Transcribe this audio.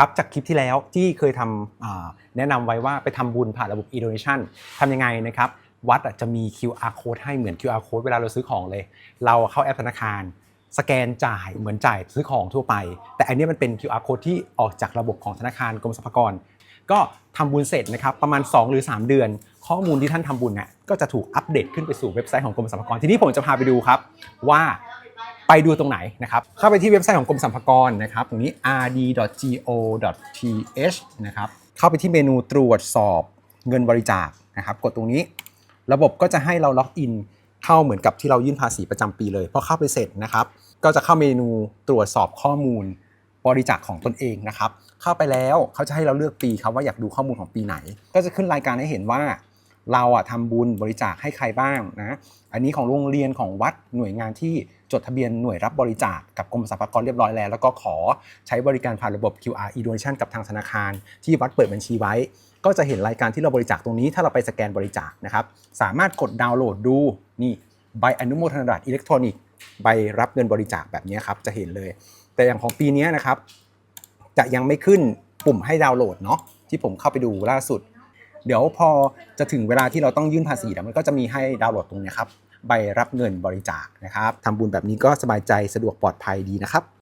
ครับจากคลิปที่แล้วที่เคยทำแนะนำไว้ว่าไปทำบุญผ่านระบบ e-donation ทำยังไงนะครับ วัดจะมี QR code ให้เหมือน QR code เวลาเราซื้อของเลย เราเข้าแอปธนาคาร สแกนจ่ายเหมือนจ่ายซื้อของทั่วไป แต่อันนี้มันเป็น QR code ที่ออกจากระบบของธนาคารกรมสรรพากร ก็ทำบุญเสร็จนะครับประมาณ 2 หรือ 3 เดือน ข้อมูลที่ท่านทำบุญเนี่ยก็จะถูกอัปเดตขึ้นไปสู่เว็บไซต์ของกรมสรรพากรทีนี้ผมจะพาไปดูครับว่า ไปดูตรงไหนนะครับเข้าไปที่เว็บไซต์ของกรมสรรพากรนะครับตรงนี้ rd.go.th นะครับเข้าไปที่เมนูตรวจสอบเงินบริจาคนะครับกดตรงนี้ ระบบก็จะให้เราล็อกอินเข้าเหมือนกับที่เรายื่นภาษีประจำปีเลยพอเข้าไปเสร็จนะครับ ก็จะเข้าเมนูตรวจสอบข้อมูลบริจาคของตนเองนะครับ เข้าไปแล้วเขาจะให้เราเลือกปีครับว่าอยากดูข้อมูลของปีไหน ก็จะขึ้นรายการให้เห็นว่า เราอะทำบุญบริจาคให้ใครบ้างนะอันนี้ของโรงเรียนของวัดหน่วยงานที่จดทะเบียนหน่วยรับบริจาคกับกรมสรรพากรเรียบร้อยแล้ว แล้วก็ขอใช้บริการผ่านระบบ QR e-donation กับทางธนาคาร ที่วัดเปิดบัญชีไว้ ก็จะเห็นรายการที่เราบริจาคตรงนี้ ถ้าเราไปสแกนบริจาคนะครับสามารถกดดาวน์โหลดดูนี่ใบอนุโมทนาบัตรอิเล็กทรอนิกส์ใบรับเงินบริจาคแบบนี้ครับจะเห็นเลย แต่อย่างของปีนี้นะครับ จะยังไม่ขึ้นปุ่มให้ดาวน์โหลดเนาะที่ผมเข้าไปดูล่าสุด เดี๋ยวพอจะถึงเวลาที่เราต้องยื่นภาษีแล้วมันก็จะมีให้ดาวน์โหลดตรงนี้ครับใบรับเงินบริจาคนะครับทำบุญแบบนี้ก็สบายใจสะดวกปลอดภัยดีนะครับ